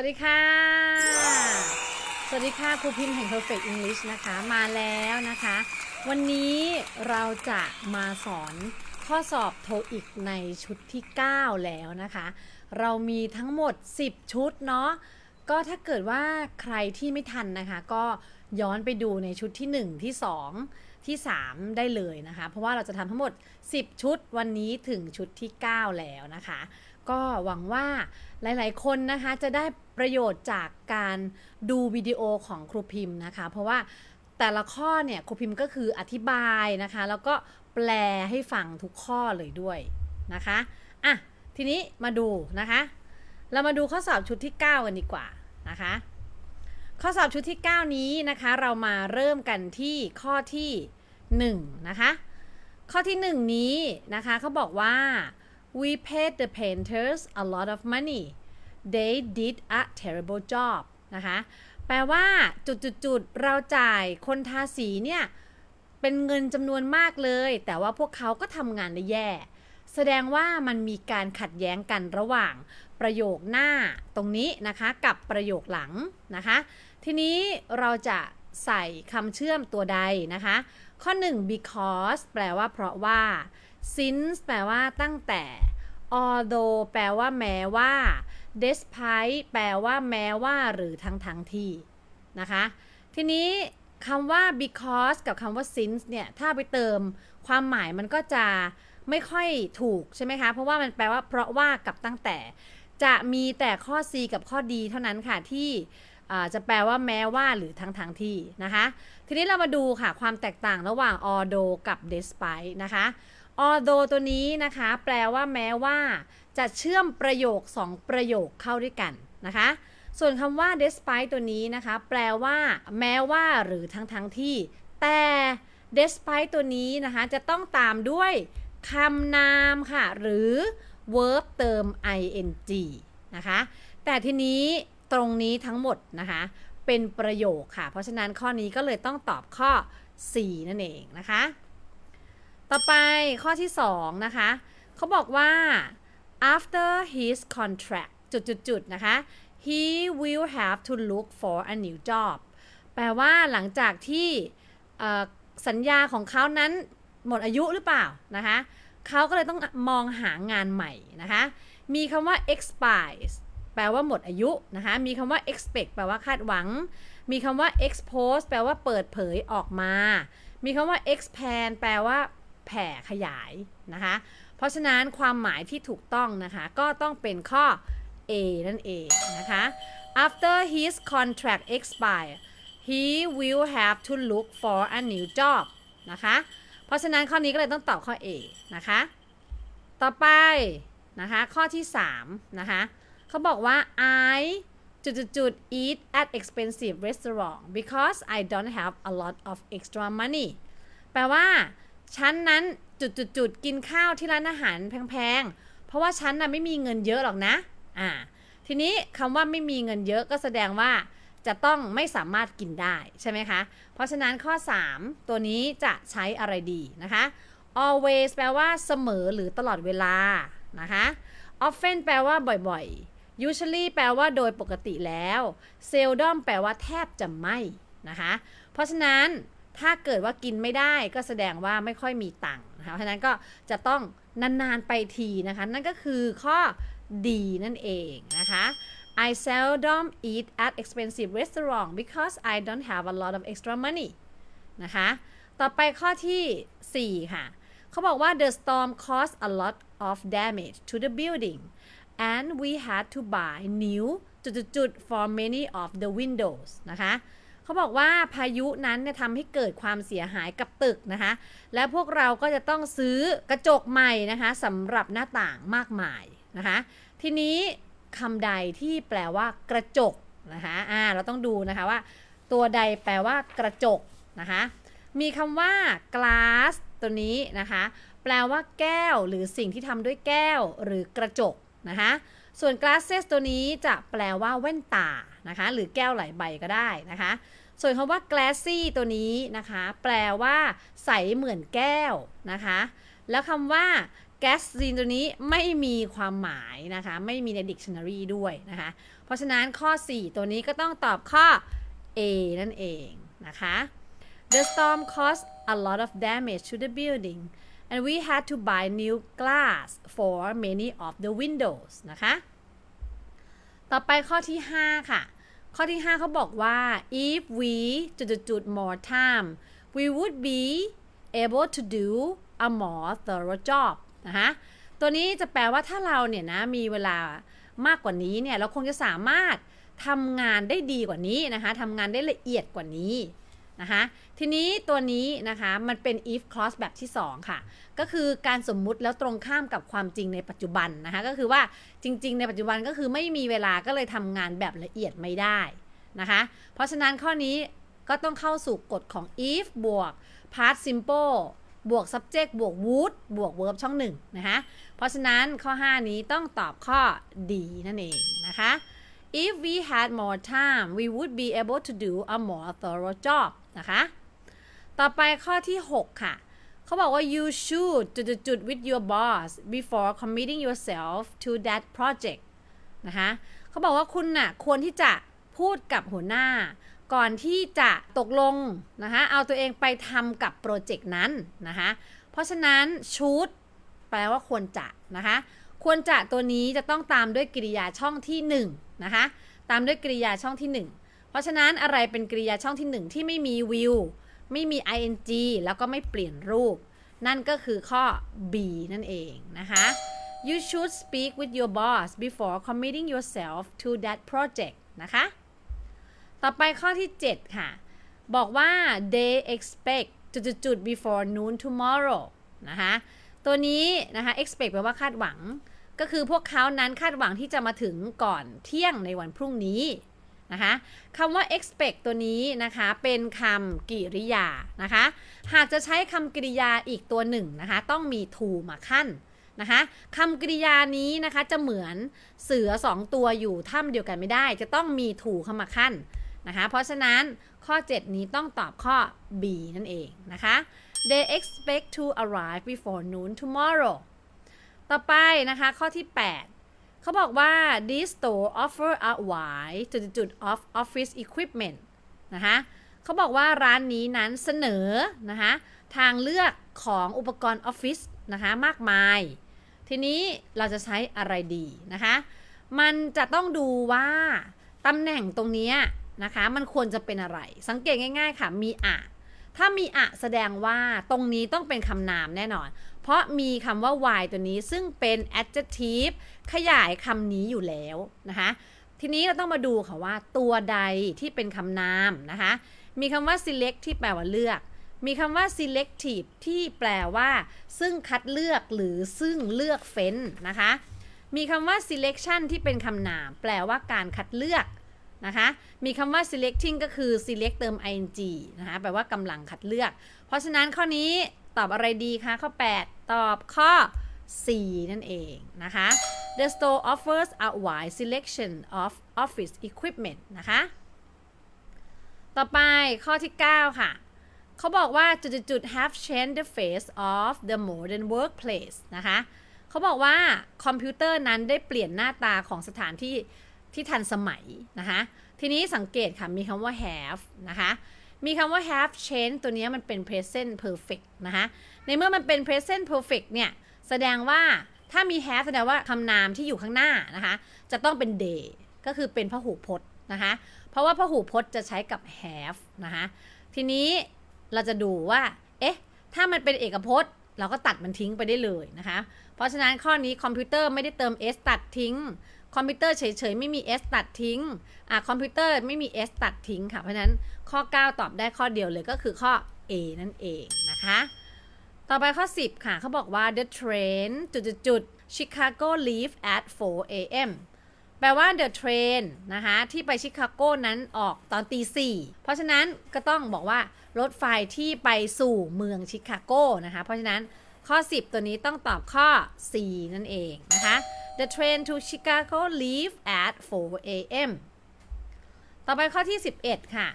วัสดีค่ะ สวัสดีค่ะครูพิมพ์แห่ง Perfect English นะคะมาแล้วนะคะ วันนี้เราจะมาสอนข้อสอบโทอีกในชุดที่ 9 แล้วนะคะ เรามีทั้งหมด 10 ชุดเนาะก็ถ้าเกิดว่าใครที่ไม่ทันนะคะ ก็ย้อนไปดูในชุดที่ 1 ที่ 2 ที่ 3 ได้เลยนะคะ เพราะว่าเราจะทำทั้งหมด 10 ชุดวันนี้ถึงชุดที่ 9 แล้วนะคะ ก็หวังว่าหลาย ๆ คนนะคะจะได้ประโยชน์จากการดูวิดีโอของครูพิมพ์นะคะ เพราะว่าแต่ละข้อเนี่ยครูพิมพ์ก็คืออธิบายนะคะ แล้วก็แปลให้ฟังทุกข้อเลยด้วยนะคะอะทีนี้มาดูนะคะ เรามาดูข้อสอบชุดที่ 9 กันดีกว่านะคะ ข้อสอบชุดที่ 9 นี้นะคะ เรามาเริ่มกันที่ข้อที่ 1 นะคะ ข้อที่ 1 นี้นะคะเขาบอกว่า we paid the painters a lot of money they did a terrible job นะคะ แปลว่าจุดๆเราจ่ายคนทาสีเนี่ย เป็นเงินจำนวนมากเลย แต่ว่าพวกเขาก็ทำงานได้แย่ แสดงว่ามันมีการขัดแย้งกันระหว่างประโยคหน้าตรงนี้นะคะ กับประโยคหลังนะคะ ทีนี้เราจะใส่คำเชื่อมตัวใดนะคะ ข้อ 1 because แปลว่าเพราะว่า since แปลว่าตั้งแต่ although แปลว่าแม้ว่า despite แปลว่าแม้ว่า หรือทั้งทั้งที่นะคะ ทีนี้คำว่า because กับคำว่า since เนี่ย ถ้าไปเติมความหมายมันก็จะไม่ค่อยถูกใช่ไหมคะ เพราะว่ามันแปลว่าเพราะว่ากับตั้งแต่ จะมีแต่ข้อ C กับข้อ D เท่านั้นค่ะที่จะแปลว่าแม้ว่าหรือทั้งทั้งที่นะคะ ทีนี้เรามาดูค่ะความแตกต่างระหว่าง although กับ despite นะคะ although ตัวนี้นะคะ แปลว่าแม้ว่า จะเชื่อมประโยค 2 ประโยคเข้าด้วยกันนะคะ ส่วนคำว่า despite ตัวนี้นะคะ แปลว่า แม้ว่า หรือทั้งทั้งที่ แต่ despite ตัวนี้นะคะ จะต้องตามด้วยคำนามค่ะ หรือ verb เติม ing นะคะ แต่ทีนี้ตรงนี้ทั้งหมดนะคะ เป็นประโยคค่ะ เพราะฉะนั้นข้อนี้ก็เลยต้องตอบข้อ 4 นั่นเองนะคะ ต่อไปข้อที่ 2 นะคะ เขาบอกว่า after his contract จุดๆนะคะ he will have to look for a new job แปลว่าหลังจากที่สัญญาของเขานั้นหมดอายุหรือเปล่านะคะ เขาก็เลยต้องมองหางานใหม่นะคะ มีคำว่า expires แปลว่าหมดอายุนะคะ มีคำว่า expect แปลว่าคาดหวัง มีคำว่า expose แปลว่าเปิดเผยออกมา มีคำว่า expand แปลว่า แผ่ขยายนะคะ เพราะฉะนั้นความหมายที่ถูกต้องนะคะก็ต้องเป็นข้อ A นั่นเองนะคะ after his contract expire he will have to look for a new job นะคะ เพราะฉะนั้นข้อนี้ก็เลยต้องตอบข้อ A นะคะ ต่อไปนะคะข้อที่ 3 นะคะเขาบอกว่า I จุดจุด eat at expensive restaurant because I don't have a lot of extra money แปลว่า ฉันนั้นจุดจุดจุดกินข้าวที่ร้านอาหารแพงๆ เพราะว่าฉันน่ะไม่มีเงินเยอะหรอกนะ อ่า ทีนี้คำว่าไม่มีเงินเยอะก็แสดงว่าจะต้องไม่สามารถกินได้ใช่ไหมคะ เพราะฉะนั้นข้อ 3 ตัวนี้จะใช้อะไรดีนะคะ always แปลว่าเสมอหรือตลอดเวลานะคะ often แปลว่าบ่อยๆ usually แปลว่าโดยปกติแล้ว seldom แปลว่าแทบจะไม่นะคะ เพราะฉะนั้น ถ้าเกิดว่ากินไม่ได้ก็แสดงว่าไม่ค่อยมีตังค์นะคะเพราะฉะนั้นก็จะต้องนานๆไปทีนะคะ นั่นก็คือข้อดีนั่นเองนะคะ I seldom eat at expensive restaurant because I don't have a lot of extra money นะคะ ต่อไปข้อที่ 4 ค่ะ เขาบอกว่า the storm caused a lot of damage to the building and we had to buy new จุดๆ for many of the windows นะคะ เขาบอกว่าพายุนั้นเนี่ยทำให้เกิดความเสียหายกับตึกนะคะ และพวกเราก็จะต้องซื้อกระจกใหม่นะคะสำหรับหน้าต่างมากมายนะคะ ทีนี้คำใดที่แปลว่ากระจกนะคะอ่าเราต้องดูนะคะว่า ตัวใดแปลว่ากระจกนะคะ มีคำว่า glass ตัวนี้นะคะ แปลว่าแก้วหรือสิ่งที่ทำด้วยแก้วหรือกระจกนะคะส่วน glasses ตัวนี้จะแปลว่าแว่นตานะคะ หรือแก้วหลายใบก็ได้นะคะ ส่วนคำว่า glassy ตัวนี้นะคะ แปลว่า ใสเหมือนแก้วนะคะ แล้วคำว่า gas ตัวนี้ไม่มีความหมายนะคะ ไม่มีใน dictionary ด้วยนะคะ เพราะฉะนั้นข้อ 4 ตัวนี้ก็ต้องตอบข้อ A นั่นเองนะคะ The storm caused a lot of damage to the building and we had to buy new glass for many of the windows นะคะ ต่อไปข้อที่ 5 ค่ะ ข้อที่ 5เขาบอกว่า if we จุดจุด more time we would be able to do a more thorough job นะคะตัวนี้จะแปลว่าถ้าเราเนี่ยนะมีเวลามากกว่านี้เนี่ยเราคงจะสามารถทำงานได้ดีกว่านี้นะคะทำงานได้ละเอียดกว่านี้ นะคะทีนี้ตัวนี้นะคะมันเป็น if clause แบบที่ 2 ค่ะ ก็คือการสมมุติแล้วตรงข้ามกับความจริงในปัจจุบันนะคะก็คือว่าจริง ๆ ในปัจจุบันก็คือไม่มีเวลาก็เลยทำงานแบบละเอียดไม่ได้นะคะเพราะฉะนั้นข้อนี้ก็ต้องเข้าสู่กฎของ if บวก past simple บวก subject บวก would บวก verb ช่องหนึ่งนะคะ เพราะฉะนั้นข้อ 5 นี้ต้องตอบข้อ D นั่นเองนะคะ if we had more time we would be able to do a more thorough job นะคะ ต่อไปข้อที่ 6 ค่ะ เขาบอกว่า you should จุดๆ with your boss before committing yourself to that project นะคะเขาบอกว่าคุณน่ะควรที่จะพูดกับหัวหน้า ก่อนที่จะตกลงนะคะเอาตัวเองไปทำกับโปรเจกต์นั้นนะคะเพราะฉะนั้น should แปลว่าควรจะนะคะควรจะตัวนี้จะต้องตามด้วยกริยาช่องที่1นะคะตามด้วยกริยาช่องที่ 1 เพราะฉะนั้นอะไรเป็นกริยาช่องที่ 1 ที่ไม่มี will ไม่มี ing แล้วก็ไม่เปลี่ยนรูป นั่นก็คือข้อ B นั่นเองนะคะ you should speak with your boss before committing yourself to that project นะคะ ต่อไปข้อที่ 7 ค่ะ บอกว่า they expect จุดๆ before noon tomorrow นะคะ ตัวนี้นะคะ expect แปลว่าคาดหวัง ก็คือพวกเขานั้นคาดหวังที่จะมาถึงก่อนเที่ยงในวันพรุ่งนี้ นะคะคำว่า expect ตัวนี้นะคะ เป็นคำกริยานะคะ หากจะใช้คำกริยาอีกตัวหนึ่งนะคะ ต้องมี to มาขั้นนะคะคำกริยานี้นะคะจะเหมือนเสือสองตัวอยู่ถ้ำเดียวกันไม่ได้ จะต้องมี to เข้ามาขั้นนะคะ เพราะฉะนั้นข้อ 7 นี้ต้องตอบข้อ B นั่นเองนะคะ they expect to arrive before noon tomorrow ต่อไปนะคะข้อที่ 8 เขาบอกว่า this store offer a wide จุดๆ of office equipment นะคะเขาบอกว่าร้านนี้นั้นเสนอนะคะทางเลือกของอุปกรณ์ออฟฟิศนะคะมากมาย ทีนี้เราจะใช้อะไรดีนะคะ มันจะต้องดูว่าตำแหน่งตรงนี้นะคะมันควรจะเป็นอะไร สังเกตง่าย ๆ ค่ะ มีอะ ถ้ามีอะแสดงว่าตรงนี้ต้องเป็นคำนามแน่นอน เพราะมีคำว่า y ตัวนี้ซึ่งเป็น adjective ขยายคำนี้อยู่แล้วนะคะทีนี้เราต้องมาดูค่ะว่าตัวใดที่เป็นคำนามนะคะมีคำว่า select ที่แปลว่าเลือก มีคำว่า selective ที่แปลว่า ซึ่งคัดเลือกหรือซึ่งเลือกเฟ้นนะคะ มีคำว่า selection ที่เป็นคำนาม แปลว่าการคัดเลือก นะคะ มีคำว่า selecting ก็คือ select เติม ing นะคะ แปลว่ากำลังคัดเลือก เพราะฉะนั้นข้อนี้ตอบอะไรดีคะ ข้อ 8 ตอบข้อ C นั่นเองนะคะ The store offers a wide selection of office equipment นะคะ ต่อไปข้อที่ 9 ค่ะ เขาบอกว่าจุดๆ have changed the face of the modern workplace นะคะ เขาบอกว่าคอมพิวเตอร์นั้นได้เปลี่ยนหน้าตาของสถานที่ ที่ทันสมัยนะคะทีนี้สังเกตค่ะมีคำว่า have นะคะมีคำว่า have changed ตัวนี้มันเป็น present perfect นะคะในเมื่อมันเป็น present perfect เนี่ยแสดงว่าถ้ามี have แสดงว่าคำนามที่อยู่ข้างหน้านะคะจะต้องเป็น day ก็คือเป็นพหูพจน์นะคะเพราะว่าพหูพจน์จะใช้กับ have นะคะทีนี้เราจะดูว่าเอ๊ะถ้ามันเป็นเอกพจน์ เราก็ตัดมันทิ้งไปได้เลยนะคะเพราะฉะนั้นข้อนี้คอมพิวเตอร์ไม่ได้เติม s ตัดทิ้ง คอมพิวเตอร์เฉยๆ ไม่มี s ตัดทิ้งอะคอมพิวเตอร์ไม่มี s ตัดทิ้งค่ะ เพราะนั้นข้อ 9 ตอบได้ข้อเดียวเลยก็คือข้อ A นั่นเองนะคะ ต่อไปข้อ 10 ค่ะเขาบอกว่า the train จุดๆ Chicago leave at 4 a.m. แปลว่า the train นะคะที่ไปชิคาโกนั้นออกตอนตีสี่เพราะฉะนั้นก็ต้องบอกว่ารถไฟที่ไปสู่เมืองชิคาโกนะคะ เพราะฉะนั้นข้อ 10 ตัวนี้ต้องตอบข้อ C นั่นเองนะคะ The train to Chicago leave at 4 a.m. ต่อไปข้อที่ 11 ค่ะ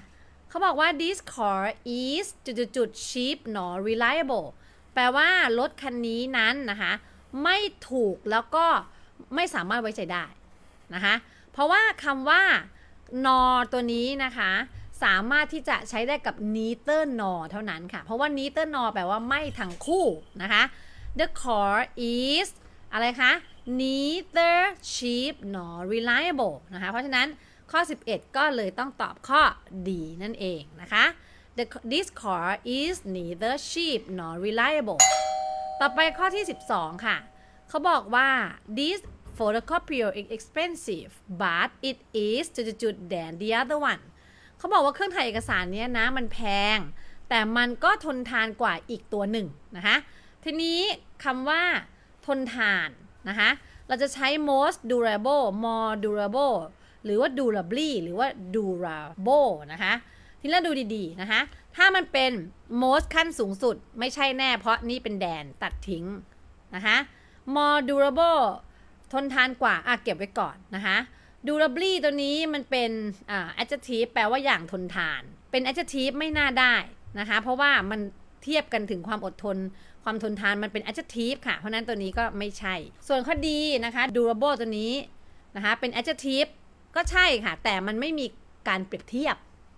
เขาบอกว่า this car is จุดๆ cheap nor reliable แปลว่า รถคันนี้นั้นนะคะ ไม่ถูกแล้วก็ไม่สามารถไว้ใจได้นะคะ เพราะว่าคำว่านอตัวนี้นะคะ สามารถที่จะใช้ได้กับ neither nor เท่านั้นค่ะ เพราะว่า neither nor แปลว่าไม่ทั้งคู่นะคะ the core is อะไรคะ neither cheap nor reliable นะคะ เพราะฉะนั้นข้อ 11 ก็เลยต้องตอบข้อ D นั่นเองนะคะ The, this car is neither cheap nor reliable ต่อไปข้อที่ 12 ค่ะ เขาบอกว่า this photocopier is expensive but it is จุดๆ than the other one เขาบอกว่าเครื่องถ่ายเอกสารเนี้ยนะ มันแพง แต่มันก็ทนทานกว่าอีกตัวหนึ่งนะคะ ทีนี้คำว่าทนทาน นะคะ เราจะใช้ most durable more durable หรือว่า durably หรือว่า durable นะคะ ทีนี้เราดูดีๆนะคะ ถ้ามันเป็น most ขั้นสูงสุดไม่ใช่แน่เพราะนี่เป็นแดนตัดทิ้งนะคะ more durable ทนทานกว่า อะ เก็บไว้ก่อนนะคะ durably ตัวนี้มันเป็น adjective แปลว่าอย่างทนทาน เป็น adjective ไม่น่าได้นะคะ เพราะว่ามันเทียบกันถึงความอดทน ความทนทานมันเป็น adjective ค่ะ เพราะนั้นตัวนี้ก็ไม่ใช่ ส่วนข้อดีนะคะ durable ตัวนี้นะคะ เป็น adjective ก็ใช่ค่ะ แต่มันไม่มีการเปรียบเทียบ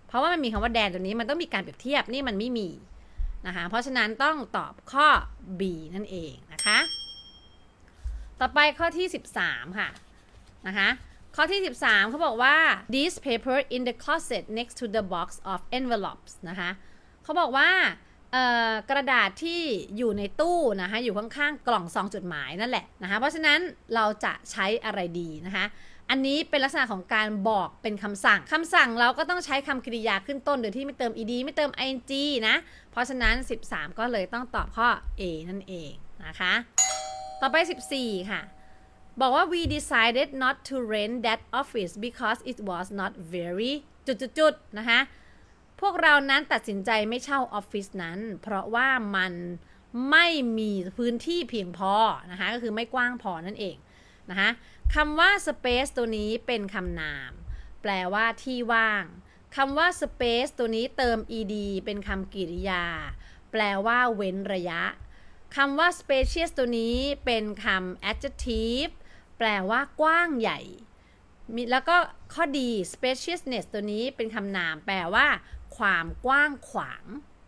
เพราะว่ามันมีคำว่าแดนตัวนี้มันต้องมีการเปรียบเทียบนี่มันไม่มีนะคะ เพราะฉะนั้นต้องตอบข้อ B นั่นเองนะคะ ต่อไปข้อที่ 13 ค่ะนะคะข้อที่ 13 เขาบอกว่า this paper in the closet next to the box of envelopes นะคะเขาบอกว่า กระดาษที่อยู่ในตู้นะคะอยู่ข้างๆกล่องซองจดหมายนั่นแหละนะคะเพราะฉะนั้นเราจะใช้อะไรดีนะคะอันนี้เป็นลักษณะของการบอกเป็นคำสั่งคำสั่งเราก็ต้องใช้คำกริยาขึ้นต้นโดยที่ไม่เติม ed ไม่เติม ing นะ เพราะฉะนั้น 13 ก็เลยต้องตอบข้อ A นั่นเองนะคะ ต่อไป 14 ค่ะ บอกว่า we decided not to rent that office because it was not very จุดๆๆนะคะ พวกเรานั้นตัดสินใจไม่เช่าออฟฟิศนั้น เพราะว่ามันไม่มีพื้นที่เพียงพอนะคะก็คือไม่กว้างพอนั่นเองนะคะคำว่า space ตัวนี้เป็นคำนาม แปลว่าที่ว่างคำว่า space ตัวนี้เติม ed เป็นคำกริยา แปลว่าเว้นระยะคำว่า spacious ตัวนี้เป็นคำ adjective แปลว่ากว้างใหญ่มีแล้วก็ข้อดี spaciousness ตัวนี้เป็นคำนาม แปลว่า ความกว้างขวาง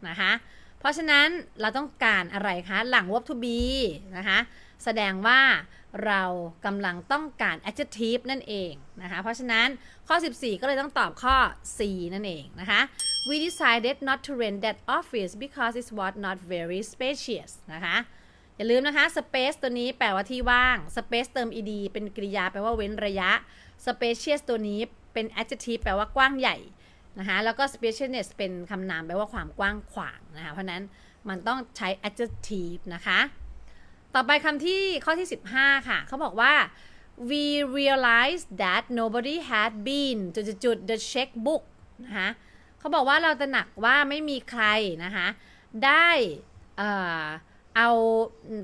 นะคะเพราะฉะนั้นเราต้องการอะไรคะหลัง verb to be นะคะแสดงว่าเรากำลังต้องการ adjective นั่นเองนะคะเพราะฉะนั้นข้อ 14 ก็เลยต้องตอบข้อ C นั่นเองนะคะ we decided not to rent that office because it was not very spacious นะคะอย่าลืมนะคะ space ตัวนี้แปลว่าที่ว่าง space เติม ed เป็นกริยาแปลว่าเว้นระยะ spacious ตัวนี้เป็น adjective แปลว่ากว้างใหญ่ นะคะแล้วก็ spaciousness เป็นคำนามแปลว่าความกว้างขวางนะคะ เพราะนั้นมันต้องใช้ adjective นะคะ ต่อไปคำที่ข้อที่ 15 ค่ะ เขาบอกว่า we realized that nobody had been จุดๆ the checkbook นะคะเขาบอกว่าเราตระหนักว่าไม่มีใครนะคะ ได้เอ่อเอา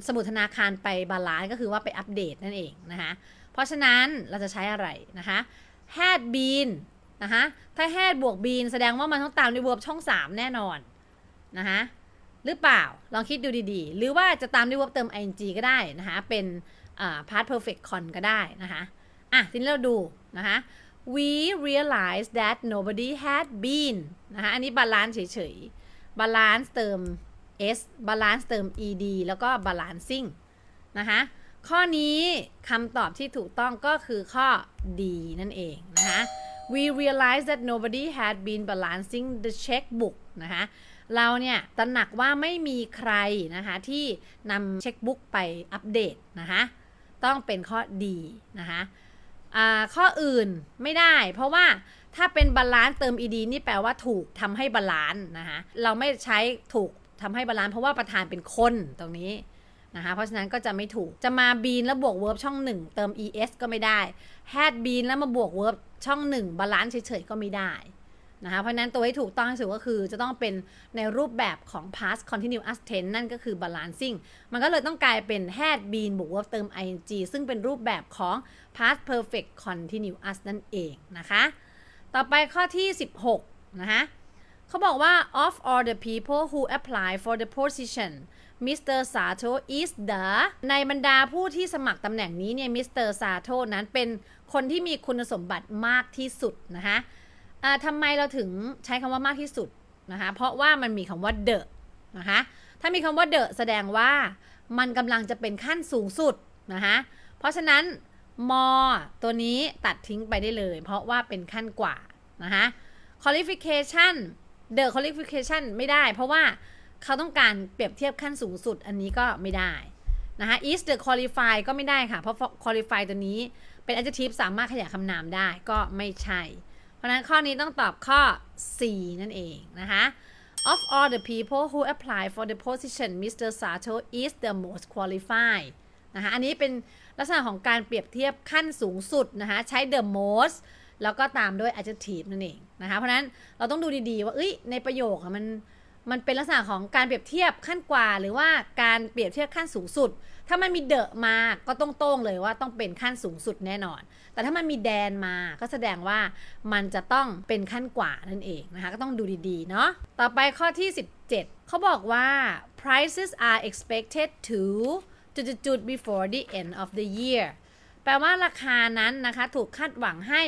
สมุดธนาคารไปบาลานซ์ก็คือว่าไปอัปเดตนั่นเองนะคะ เพราะฉะนั้นเราจะใช้อะไรนะคะ had been นะคะถ้า had บวก been แสดงว่ามันต้องตามด้วย verb ช่อง 3 แน่นอนนะคะหรือเปล่าลองคิดดูดีๆ หรือว่าจะตามด้วย verb เติม ing ก็ได้นะคะเป็น past perfect con ก็ได้นะคะอะทีนี้เราดูนะคะ we realize that nobody had been นะคะอันนี้ balance เฉยๆ balance เติม s balance เติม ed แล้วก็ balancing นะคะข้อนี้คำตอบที่ถูกต้องก็คือข้อ D นั่นเองนะคะ we realized that nobody had been balancing the checkbook นะคะเราเนี่ยตระหนักว่าไม่มีใครนะคะที่นำเช็คบุ๊กไปอัปเดตนะคะต้องเป็นข้อดีนะคะข้ออื่นไม่ได้ เพราะว่าถ้าเป็นบาลานซ์เติม ed นี่แปลว่าถูกทำให้บาลานซ์นะคะเราไม่ใช้ถูกทำให้บาลานซ์เพราะว่าประธานเป็นคนตรงนี้นะคะเพราะฉะนั้นก็จะไม่ถูกจะมา bean แล้วบวก verb ช่อง 1 เติม es ก็ไม่ได้ had been แล้วมาบวก verb ช่อง1บาลานซ์เฉยๆก็ไม่ได้นะคะเพราะฉะนั้นตัวที่ถูกต้องที่สุดก็คือจะต้องเป็นในรูปแบบของ past continuous tense นั่นก็คือ balancing มันก็เลยต้องกลายเป็น had been บวก verb เติม ing ซึ่งเป็นรูปแบบของ past perfect continuous นั่นเองนะคะ ต่อไปข้อที่ 16 นะคะเขาบอกว่า of all the people who apply for the position Mr. Sato is the ในบรรดาผู้ที่สมัครตำแหน่งนี้เนี่ย Mr. Sato นั้นเป็นคนที่มีคุณสมบัติมากที่สุดนะคะทำไมเราถึงใช้คำว่ามากที่สุดนะคะเพราะว่ามันมีคำว่า the นะคะถ้ามีคำว่า the แสดงว่ามันกำลังจะเป็นขั้นสูงสุดนะคะเพราะฉะนั้น mo ตัวนี้ตัดทิ้งไปได้เลย เพราะว่าเป็นขั้นกว่านะคะ qualification the qualification ไม่ได้ เพราะว่าเขาต้องการเปรียบเทียบขั้นสูงสุดอันนี้ก็ไม่ได้ นะคะ is the qualify ก็ไม่ได้ค่ะ เพราะ qualify ตัวนี้เป็น adjective สามารถขยายคำนามได้ก็ไม่ใช่ เพราะนั้นข้อนี้ต้องตอบข้อ C นั่นเองนะคะ of all the people who apply for the position Mr. Sato is the most qualified นะคะอันนี้เป็นลักษณะของการเปรียบเทียบขั้นสูงสุดนะคะใช้ the most แล้วก็ตามด้วย adjective นั่นเองนะคะเพราะนั้นเราต้องดูดีๆว่าเอ้ยในประโยคอะมัน มันเป็นลักษณะของการเปรียบเทียบขั้นกว่า หรือว่าการเปรียบเทียบขั้นสูงสุด ถ้ามันมีเดอะมาก็ต้องโต้งเลยว่าต้องเป็นขั้นสูงสุดแน่นอน แต่ถ้ามันมีแดนมาก็แสดงว่ามันจะต้องเป็นขั้นกว่านั่นเองนะคะ ก็ต้องดูดีๆ เนาะต่อไปข้อที่ 17 เขาบอกว่า prices are expected to จุดๆ before the end of the year แปลว่าราคานั้นนะคะ ถูกคาดหวังให้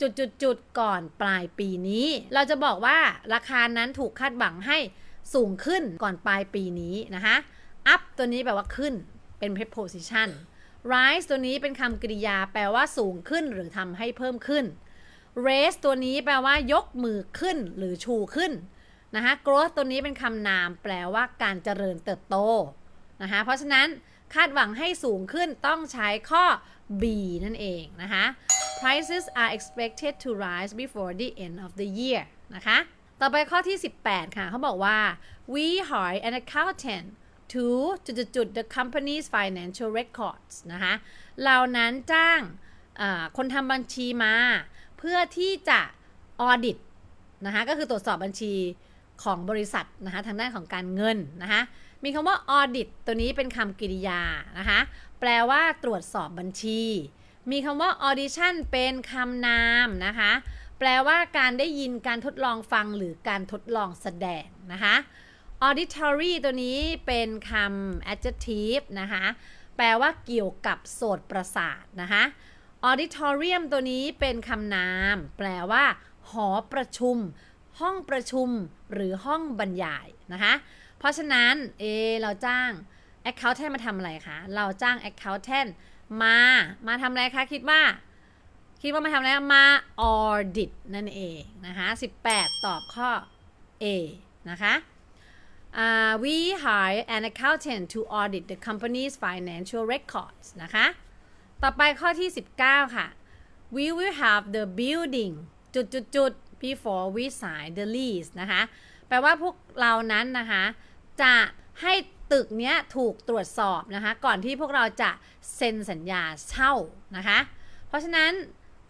จุดๆๆก่อนปลายปีนี้ เราจะบอกว่าราคานั้นถูกคาดหวังให้สูงขึ้นก่อนปลายปีนี้นะคะ up ตัวนี้แปลว่าขึ้นเป็น preposition rise ตัวนี้เป็นคำกริยาแปลว่าสูงขึ้นหรือทำให้เพิ่มขึ้น raise ตัวนี้แปลว่ายกมือขึ้นหรือชูขึ้นนะคะ growth ตัวนี้เป็นคำนามแปลว่าการเจริญเติบโตนะคะ เพราะฉะนั้นคาดหวังให้สูงขึ้นต้องใช้ข้อ B นั่นเองนะคะ prices are expected to rise before the end of the year นะคะ ต่อไปข้อที่ 18 ค่ะ เขาบอกว่า we hire an accountant to จุดๆ the company's financial records นะคะ เรานั้นจ้างคนทำบัญชีมา เพื่อที่จะ audit นะคะก็คือตรวจสอบบัญชีของบริษัทนะคะทางด้านของการเงินนะคะมีคำว่า audit ตัวนี้เป็นคำกริยานะคะแปลว่าตรวจสอบบัญชี มีคำว่า audition เป็นคำนามนะคะ แปลว่าการได้ยินการทดลองฟังหรือการทดลองแสดงนะคะ auditory ตัวนี้เป็นคำ adjective นะคะ แปลว่าเกี่ยวกับโสตประสาทนะคะ auditorium ตัวนี้เป็นคำนาม แปลว่า หอประชุม ห้องประชุม หรือห้องบรรยายนะคะ เพราะฉะนั้น เอ เราจ้าง accountant มาทำอะไรคะ เราจ้าง accountant มา มาทำอะไรคะคิดว่า คิดว่ามาทำอะไรมา audit นั่นเองนะคะ18 ตอบข้อ A นะคะ Uh, we hire an accountant to audit the company's financial records นะคะ ต่อไปข้อที่ 19 ค่ะ we will have the building จุดจุดจุด before we sign the lease นะคะ แปลว่าพวกเรานั้นนะคะ จะให้ ตึกเนี้ยถูกตรวจสอบนะคะ ก่อนที่พวกเราจะเซ็นสัญญาเช่านะคะ เพราะฉะนั้น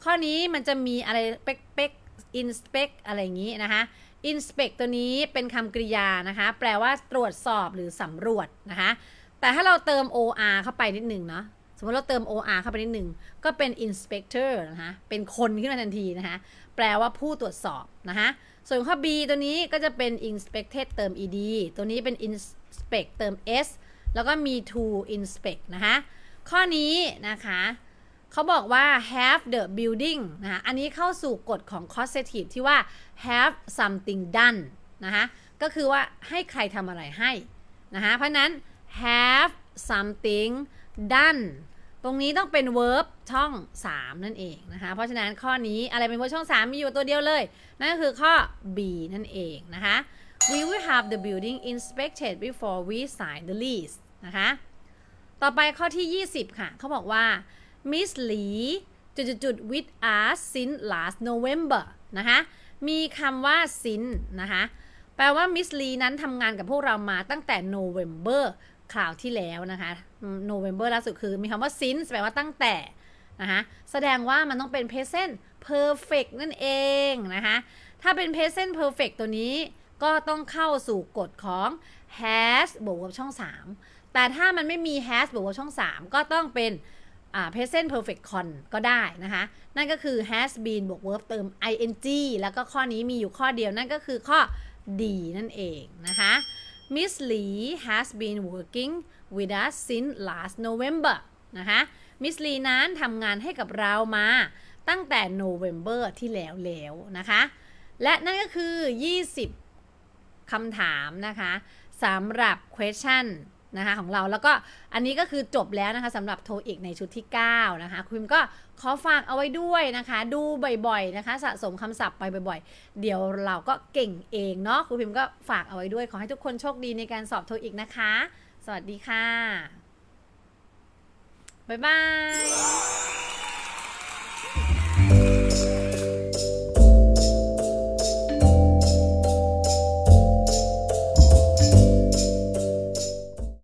ข้อนี้มันจะมีอะไรเป๊กเป๊ก inspect อะไรอย่างนี้นะคะ inspect ตัวนี้เป็นคำกริยานะคะ แปลว่าตรวจสอบหรือสำรวจนะคะ แต่ถ้าเราเติม or เข้าไปนิดหนึ่งเนาะสมมติเราเติม or เข้าไปนิดหนึ่งก็เป็น inspector นะคะ เป็นคนขึ้นมาทันทีนะคะ แปลว่าผู้ตรวจสอบนะคะ ส่วนข้อ B ตัวนี้ก็จะเป็น inspected เติม ed ตัวนี้เป็น inspect เติม s แล้วก็มี to inspect นะคะข้อนี้นะคะเขาบอกว่า have the building นะคะอันนี้เข้าสู่กฎของ causative ที่ว่า have something done นะคะก็คือว่าให้ใครทำอะไรให้นะคะเพราะนั้น have something done ตรงนี้ต้องเป็น verb ช่อง 3 นั่นเองนะคะ เพราะฉะนั้นข้อนี้อะไรเป็น verb ช่อง 3 มีอยู่ตัวเดียวเลย นั่นก็คือข้อ B นั่นเองนะคะ we will have the building inspected before we sign the lease นะคะ ต่อไปข้อที่ 20 ค่ะ เขาบอกว่า Miss Lee จุดจุดๆๆ with us since last November นะคะ มีคำว่า since นะคะ แปลว่า Miss Lee นั้นทำงานกับพวกเรามาตั้งแต่ November คราวที่แล้วนะคะอืม November ล่าสุดคือมีคำว่า since แปลว่าตั้งแต่นะคะแสดงว่ามันต้องเป็น present perfect นั่นเองนะคะถ้าเป็น present perfect ตัวนี้ก็ต้องเข้าสู่กฎของ has บวกกับช่อง 3 แต่ถ้ามันไม่มี has บวกกับช่อง 3 ก็ต้องเป็น present perfect con ก็ได้นะคะ นั่นก็คือ has been บวก verb เติม ing แล้วก็ข้อนี้มีอยู่ข้อเดียวนั่นก็คือข้อ D นั่นเองนะคะ Miss Lee has been working with us since last November นะคะมิสลีนั้นทำงานให้กับเรามาตั้งแต่ November ที่แล้วแล้วนะคะ และนั่นก็คือ 20คำถามนะคะสำหรับ question นะคะของเราแล้วก็อันนี้ก็คือจบแล้วนะคะสำหรับโทอีกในชุดที่ 9 นะคะ คุณพิมก็ขอฝากเอาไว้ด้วยนะคะ ดูบ่อยๆนะคะ สะสมคำศัพท์ไปบ่อยๆ เดี๋ยวเราก็เก่งเองเนาะคุณพิมก็ฝากเอาไว้ด้วย ขอให้ทุกคนโชคดีในการสอบโทอีกนะคะ สวัสดีค่ะ บ๊ายบาย